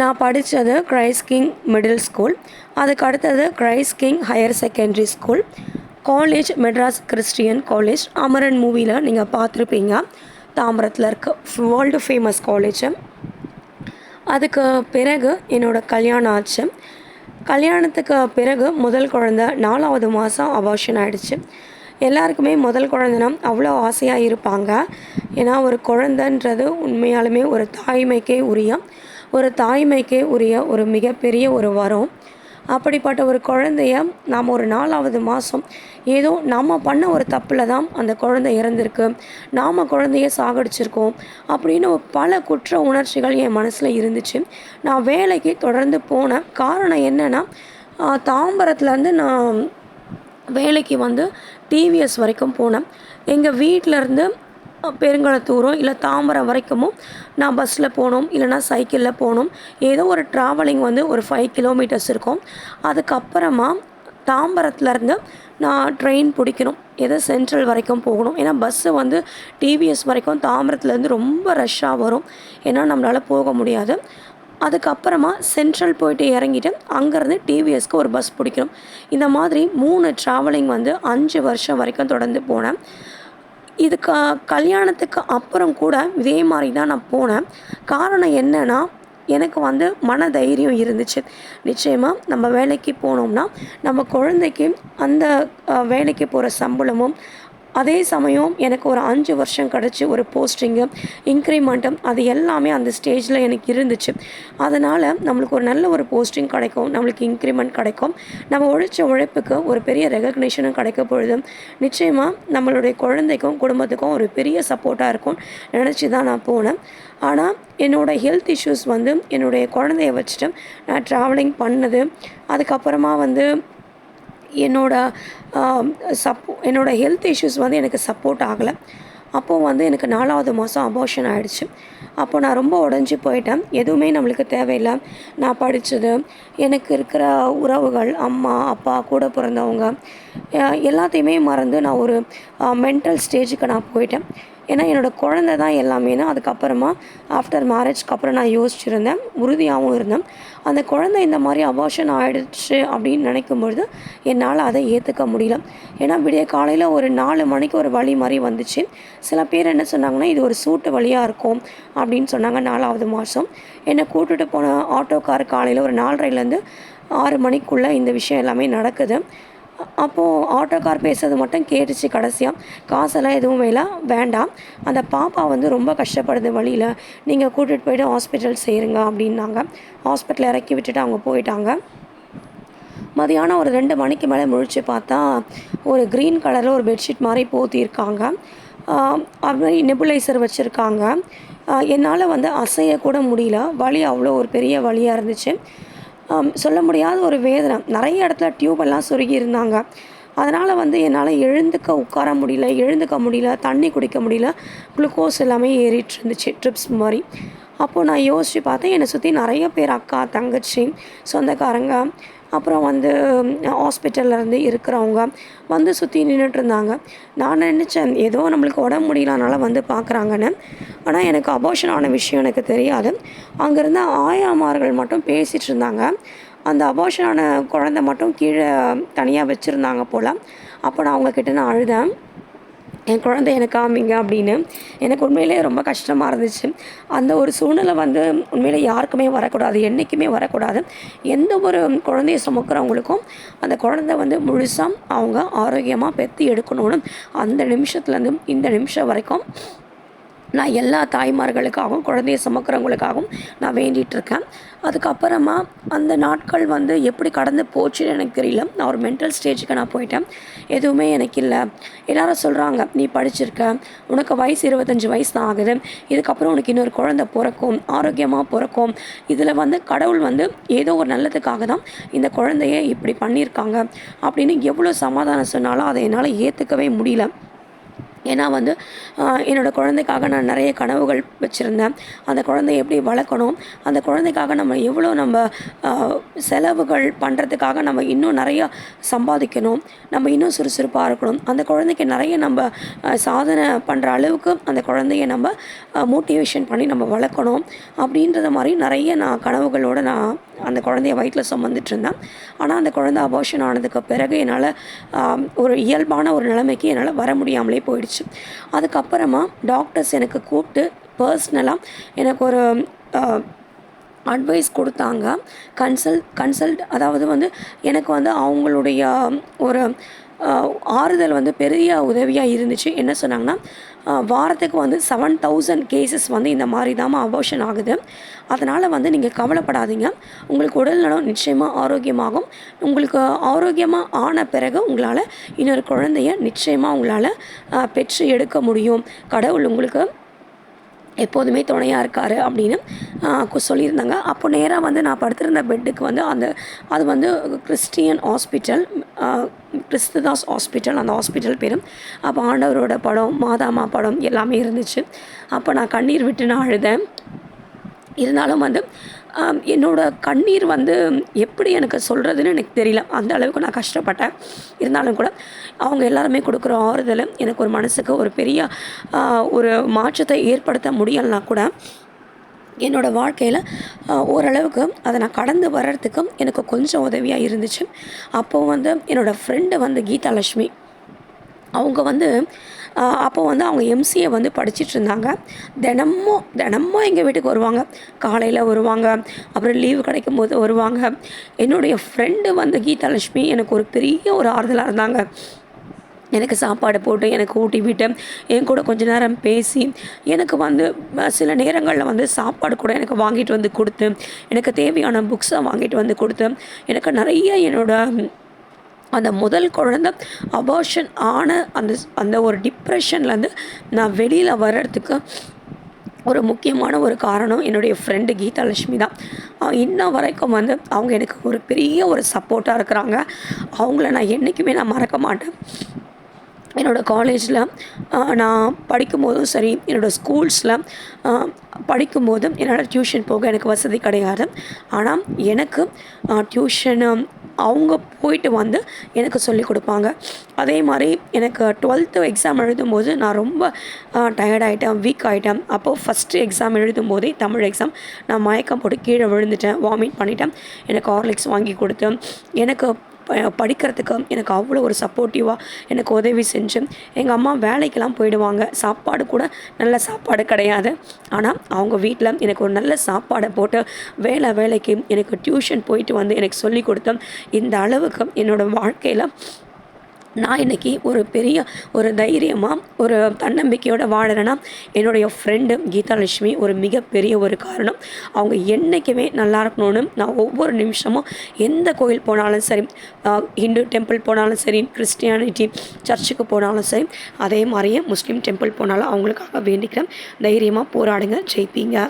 நான் படித்தது Christ king middle school அதுக்கு அடுத்தது Christ King higher secondary school college Madras Christian college Amaran மூவியில் நீங்கள் பார்த்துருப்பீங்க. தாம்பரத்தில் இருக்க. வேர்ல்டு ஃபேமஸ் காலேஜ் அதுக்கு பிறகு என்னோடய கல்யாணம் ஆச்சு. கல்யாணத்துக்கு பிறகு முதல் குழந்த நாலாவது மாதம் அபார்ஷன் ஆகிடுச்சு எல்லாருக்குமே முதல் குழந்தைனா அவ்வளோ ஆசையாக இருப்பாங்க. ஏன்னா ஒரு குழந்தைன்றது உண்மையாலுமே ஒரு தாய்மைக்கே உரியம். ஒரு தாய்மைக்கே உரிய ஒரு மிகப்பெரிய ஒரு வரம். அப்படிப்பட்ட ஒரு குழந்தைய நாம் ஒரு நாலாவது மாதம் ஏதோ நம்ம பண்ண ஒரு தப்பில் தான் அந்த குழந்தை இறந்துருக்கு. நாம் குழந்தைய சாகடிச்சிருக்கோம் அப்படின்னு பல குற்ற உணர்ச்சிகள் என் மனசில் இருந்துச்சு. நான் வேலைக்கு தொடர்ந்து போனேன் காரணம் என்னென்னா தாம்பரத்துலேருந்து நான் வேலைக்கு வந்து டிவிஎஸ் வரைக்கும் போனேன். எங்கள் வீட்டிலேருந்து பெருங்களத்தூரம் இல்லை தாம்பரம் வரைக்கும் நான் பஸ்ஸில் போகணும் இல்லைனா சைக்கிளில் போகணும் ஏதோ ஒரு ட்ராவலிங் வந்து ஒரு ஃபைவ் கிலோமீட்டர்ஸ் இருக்கும். அதுக்கப்புறமா தாம்பரத்துலேருந்து நான் ட்ரெயின் பிடிக்கணும். ஏதோ சென்ட்ரல் வரைக்கும் போகணும். ஏன்னா பஸ்ஸு வந்து டிவிஎஸ் வரைக்கும் தாம்பரத்துலேருந்து ரொம்ப ரஷ்ஷாக வரும். ஏன்னா நம்மளால் போக முடியாது. அதுக்கப்புறமா சென்ட்ரல் போயிட்டு இறங்கிட்டு அங்கேருந்து டிவிஎஸ்க்கு ஒரு பஸ் பிடிக்கணும். இந்த மாதிரி மூணு ட்ராவலிங் வந்து அஞ்சு வருஷம் வரைக்கும் தொடர்ந்து போனேன். இதுக்கு கல்யாணத்துக்கு அப்புறம் கூட இதே மாதிரி தான் நான் போனேன். காரணம் என்னென்னா எனக்கு வந்து மன தைரியம் இருந்துச்சு. நிச்சயமாக நம்ம வேலைக்கு போனோம்னா நம்ம குழந்தைக்கு அந்த வேலைக்கு போகிற சம்பளமும் அதே சமயம் எனக்கு ஒரு அஞ்சு வருஷம் கிடச்சி ஒரு போஸ்டிங்கு இன்க்ரிமெண்ட்டும் அது எல்லாமே அந்த ஸ்டேஜில் எனக்கு இருந்துச்சு. அதனால் நம்மளுக்கு ஒரு நல்ல ஒரு போஸ்டிங் கிடைக்கும் நம்மளுக்கு இன்க்ரிமெண்ட் கிடைக்கும். நம்ம உழைச்ச உழைப்புக்கு ஒரு பெரிய ரெகக்னேஷனும் கிடைக்க பொழுது நிச்சயமாக நம்மளுடைய குழந்தைக்கும் குடும்பத்துக்கும் ஒரு பெரிய சப்போர்ட்டாக இருக்கும். நினச்சி தான் நான் போனேன். ஆனால் என்னோடய ஹெல்த் இஷ்யூஸ் வந்து என்னுடைய குழந்தைய வச்சுட்டு நான் ட்ராவலிங் பண்ணது அதுக்கப்புறமா வந்து என்னோடய சப்போ என்னோடய ஹெல்த் இஷ்யூஸ் வந்து எனக்கு சப்போர்ட் ஆகலை. அப்போது வந்து எனக்கு நாலாவது மாதம் அபார்ஷன் ஆகிடுச்சு அப்போ நான் ரொம்ப உடஞ்சி போயிட்டேன். எதுவுமே நம்மளுக்கு தேவையில்லை. நான் படித்தது எனக்கு இருக்கிற உறவுகள் அம்மா அப்பா கூட பிறந்தவங்க எல்லாத்தையுமே மறந்து நான் ஒரு மென்டல் ஸ்டேஜுக்கு நான் போயிட்டேன். ஏன்னா என்னோடய குழந்த தான் எல்லாமேனா அதுக்கப்புறமா ஆஃப்டர் மேரேஜ்க்கு அப்புறம் நான் யோசிச்சுருந்தேன். உறுதியாகவும் இருந்தேன். அந்த குழந்தை இந்த மாதிரி அபார்ஷன் ஆகிடுச்சு அப்படின்னு நினைக்கும் பொழுது என்னால் அதை ஏற்றுக்க முடியல. ஏன்னா விடிய காலையில் ஒரு நாலு மணிக்கு ஒரு வழி மாதிரி வந்துச்சு. சில பேர் என்ன சொன்னாங்கன்னா இது ஒரு சூட்டு வழியாக இருக்கும் அப்படின்னு சொன்னாங்க நாலாவது மாதம் என்னை கூட்டுட்டு போன ஆட்டோக்கார் காலையில் ஒரு நாலரைலேருந்து ஆறு மணிக்குள்ளே இந்த விஷயம் எல்லாமே நடக்குது. அப்போது ஆட்டோக்கார் பேசுறது மட்டும் கேட்டுச்சு கடைசியாக காசெல்லாம் எதுவும் வேலை வேண்டாம். அந்த பாப்பா வந்து ரொம்ப கஷ்டப்படுது வழியில். நீங்கள் கூட்டிகிட்டு போய்ட்டு ஹாஸ்பிட்டல் சேருங்க அப்படின்னாங்க. ஹாஸ்பிட்டல் இறக்கி விட்டுட்டு அவங்க போயிட்டாங்க. மதியானம் ஒரு ரெண்டு மணிக்கு மேலே முழிச்சு பார்த்தா ஒரு க்ரீன் கலரில் ஒரு பெட்ஷீட் மாதிரி போத்தியிருக்காங்க அது மாதிரி நெபுலைசர் வச்சுருக்காங்க. என்னால் வந்து அசையக்கூட முடியல. வலி அவ்வளோ ஒரு பெரிய வழியாக இருந்துச்சு. சொல்ல முடியாத ஒரு வேதனை. நிறைய இடத்துல டியூபெல்லாம் சுருகி இருந்தாங்க. அதனால் வந்து என்னால் எழுந்துக்க உட்கார முடியல எழுந்துக்க முடியல தண்ணி குடிக்க முடியல. குளுக்கோஸ் எல்லாமே ஏறிட்டு இருந்துச்சு ட்ரிப்ஸ் மாதிரி. அப்போது நான் யோசித்து பார்த்தேன் என்னை சுற்றி நிறைய பேர் அக்கா தங்கச்சி சொந்தக்காரங்க அப்புறம் வந்து ஹாஸ்பிட்டல்லேருந்து இருக்கிறவங்க வந்து சுற்றி நின்றுட்டு இருந்தாங்க நான் நினச்சேன் ஏதோ நம்மளுக்கு உடம்பு முடியலனால வந்து பார்க்குறாங்கன்னு. ஆனால் எனக்கு அபோஷன் ஆன விஷயம் எனக்கு தெரியாது. அங்கேருந்து ஆயாமார்கள் மட்டும் பேசிகிட்டு இருந்தாங்க அந்த அபோஷனான குழந்த மட்டும் கீழே தனியாக வச்சுருந்தாங்க போல். அப்போ நான் அவங்கக்கிட்ட நான் அழுதேன். என் குழந்தை எனக்கு காமிங்க அப்படின்னு. எனக்கு உண்மையிலே ரொம்ப கஷ்டமாக இருந்துச்சு. அந்த ஒரு சூழ்நிலை வந்து உண்மையிலே யாருக்குமே வரக்கூடாது என்றைக்குமே வரக்கூடாது. எந்த ஒரு குழந்தைய சுமக்கிறவங்களுக்கும் அந்த குழந்தை வந்து முழுசாக அவங்க ஆரோக்கியமாக பெற்று எடுக்கணும்னு அந்த நிமிஷத்துலேருந்து இந்த நிமிஷம் வரைக்கும் நான் எல்லா தாய்மார்களுக்காகவும் குழந்தைய சுமக்கிறவங்களுக்காகவும் நான் வேண்டிகிட்ருக்கேன் அதுக்கப்புறமா அந்த நாட்கள் வந்து எப்படி கடந்து போச்சுன்னு எனக்கு தெரியல. நான் ஒரு மென்டல் ஸ்டேஜுக்கு நான் போயிட்டேன். எதுவுமே எனக்கு இல்லை. எல்லாரும் சொல்கிறாங்க நீ படிச்சிருக்க. உனக்கு வயசு இருபத்தஞ்சி வயசு தான் ஆகுது. இதுக்கப்புறம் உனக்கு இன்னொரு குழந்த பிறக்கும். ஆரோக்கியமாக பிறக்கும். இதில் வந்து கடவுள் வந்து ஏதோ ஒரு நல்லதுக்காக தான் இந்த குழந்தைய இப்படி பண்ணியிருக்காங்க. அப்படின்னு எவ்வளோ சமாதானம் சொன்னாலும் அதை என்னால் ஏற்றுக்கவே முடியல. ஏன்னா வந்து என்னோடய என்னோட குழந்தைக்காக நான் நிறைய கனவுகள் வச்சுருந்தேன். அந்த குழந்தைய எப்படி வளர்க்கணும்? அந்த குழந்தைக்காக நம்ம எவ்வளோ நம்ம செலவுகள் பண்ணுறதுக்காக நம்ம இன்னும் நிறையா சம்பாதிக்கணும். நம்ம இன்னும் சுறுசுறுப்பாக இருக்கணும். அந்த குழந்தைக்கு நிறைய நம்ம சாதனை பண்ணுற அளவுக்கு அந்த குழந்தைய நம்ம மோட்டிவேஷன் பண்ணி நம்ம வளர்க்கணும். அப்படின்றத மாதிரி நிறைய நான் கனவுகளோடு நான் அந்த குழந்தைய வயிற்றில் சுமந்துட்டு இருந்தேன். ஆனால் அந்த குழந்தை அபார்ஷன் ஆனதுக்கு பிறகு என்னால் ஒரு இயல்பான ஒரு நிலைமைக்கு என்னால் வர முடியாமலே போயிடுச்சு. அதுக்கப்புறமா டாக்டர்ஸ் எனக்கு கூப்பிட்டு பர்சனலாக எனக்கு ஒரு அட்வைஸ் கொடுத்தாங்க. கன்சல்ட் கன்சல்ட் அதாவது வந்து எனக்கு வந்து அவங்களுடைய ஒரு ஆறுதல் வந்து பெரிய உதவியாக இருந்துச்சு. என்ன சொன்னாங்கன்னா வாரத்துக்கு வந்து செவன் தௌசண்ட் கேசஸ் வந்து இந்த மாதிரி தான் அபோஷன் ஆகுது. அதனால் வந்து நீங்கள் கவலைப்படாதீங்க. உங்களுக்கு உடல்நலம் நிச்சயமாக ஆரோக்கியமாகும். உங்களுக்கு ஆரோக்கியமாக ஆன பிறகு உங்களால் இன்னொரு குழந்தைய நிச்சயமாக உங்களால் பெற்று எடுக்க முடியும். கடவுள் உங்களுக்கு எப்போதுமே துணையாக இருக்கார் அப்படின்னு சொல்லியிருந்தாங்க. அப்போ நேராக வந்து நான் படுத்திருந்த பெட்டுக்கு வந்து அந்த அது வந்து கிறிஸ்டியன் ஹாஸ்பிட்டல் கிறிஸ்துதாஸ் ஹாஸ்பிட்டல் அந்த ஹாஸ்பிட்டல் பேரும். அப்போ ஆண்டவரோட படம் மாதாமா படம் எல்லாமே இருந்துச்சு. அப்போ நான் கண்ணீர் விட்டு நான் அழுதேன். இருந்தாலும் வந்து என்னோடய என்னோட கண்ணீர் வந்து எப்படி எனக்கு சொல்கிறதுன்னு எனக்கு தெரியல. அந்த அளவுக்கு நான் கஷ்டப்பட்டேன். இருந்தாலும் கூட அவங்க எல்லாருமே கொடுக்குற ஆறுதல் எனக்கு ஒரு மனசுக்கு ஒரு பெரிய ஒரு மாற்றத்தை ஏற்படுத்த முடியலைனா கூட என்னோடய வாழ்க்கையில் ஓரளவுக்கு அதை நான் கடந்து வர்றதுக்கும் எனக்கு கொஞ்சம் உதவியாக இருந்துச்சு. அப்போது வந்து என்னோடய ஃப்ரெண்டு வந்து கீதா லட்சுமி. அவங்க வந்து அப்போ வந்து அவங்க எம்சிஏ வந்து படிச்சுட்டு இருந்தாங்க. தினமும் தினமும் எங்கள் வீட்டுக்கு வருவாங்க. காலையில் வருவாங்க. அப்புறம் லீவு கிடைக்கும் போது வருவாங்க. என்னுடைய ஃப்ரெண்டு வந்து கீதாலட்சுமி எனக்கு ஒரு பெரிய ஒரு ஆறுதலாக இருந்தாங்க. எனக்கு சாப்பாடு போட்டு எனக்கு ஊட்டி விட்டு என் கூட கொஞ்ச நேரம் பேசி எனக்கு வந்து சில நேரங்களில் வந்து சாப்பாடு கூட எனக்கு வாங்கிட்டு வந்து கொடுத்து எனக்கு தேவையான புக்ஸை வாங்கிட்டு வந்து கொடுத்து எனக்கு நிறைய என்னோடய அந்த முதல் குழந்தை அபார்ஷன் ஆன அந்த அந்த ஒரு டிப்ரெஷன்லேருந்து நான் வெளியில் வர்றதுக்கு ஒரு முக்கியமான ஒரு காரணம் என்னுடைய ஃப்ரெண்டு கீதாலட்சுமி தான். இன்ன வரைக்கும் வந்து அவங்க எனக்கு ஒரு பெரிய ஒரு சப்போர்ட்டாக இருக்கிறாங்க. அவங்கள நான் என்றைக்குமே நான் மறக்க மாட்டேன். என்னோடய காலேஜில் நான் படிக்கும்போதும் சரி என்னோடய ஸ்கூல்ஸில் படிக்கும்போதும் என்னால் டியூஷன் போக எனக்கு வசதி கிடையாது. ஆனால் எனக்கு டியூஷனு அவங்க போயிட்டு வந்து எனக்கு சொல்லிக் கொடுப்பாங்க. அதே மாதிரி எனக்கு டுவெல்த்து எக்ஸாம் எழுதும்போது நான் ரொம்ப டயர்ட் ஆகிட்டேன் வீக் ஆகிட்டேன் அப்போது ஃபஸ்ட்டு எக்ஸாம் எழுதும்போதே தமிழ் எக்ஸாம் நான் மயக்கம் போட்டு கீழே விழுந்துட்டேன் வாமிட் பண்ணிட்டேன். எனக்கு ஹார்லிக்ஸ் வாங்கி கொடுத்து எனக்கு படிக்கிறதுக்கு எனக்கு அவ்வளோ ஒரு சப்போர்ட்டிவாக எனக்கு உதவி செஞ்சு எங்கள் அம்மா வேலைக்கெல்லாம் போயிடுவாங்க. சாப்பாடு கூட நல்ல சாப்பாடு கிடையாது. ஆனால் அவங்க வீட்டில் எனக்கு ஒரு நல்ல சாப்பாடை போட்டு வேலை வேலைக்கு எனக்கு டியூஷன் போயிட்டு வந்து எனக்கு சொல்லி கொடுத்தோம் இந்த அளவுக்கு என்னோடய வாழ்க்கையில் நான் இன்றைக்கி ஒரு பெரிய ஒரு தைரியமாக ஒரு தன்னம்பிக்கையோடு வாழறேன்னா என்னுடைய ஃப்ரெண்டு கீதாலட்சுமி ஒரு மிகப்பெரிய ஒரு காரணம். அவங்க என்றைக்குமே நல்லா இருக்கணும்னு நான் ஒவ்வொரு நிமிஷமும் எந்த கோயில் போனாலும் சரி ஹிந்து டெம்பிள் போனாலும் சரி கிறிஸ்டியானிட்டி சர்ச்சுக்கு போனாலும் சரி அதே மாதிரியே முஸ்லீம் டெம்பிள் போனாலும் அவங்களுக்காக வேண்டிக்கிறேன். தைரியமாக போராடுங்க ஜெயிப்பீங்க.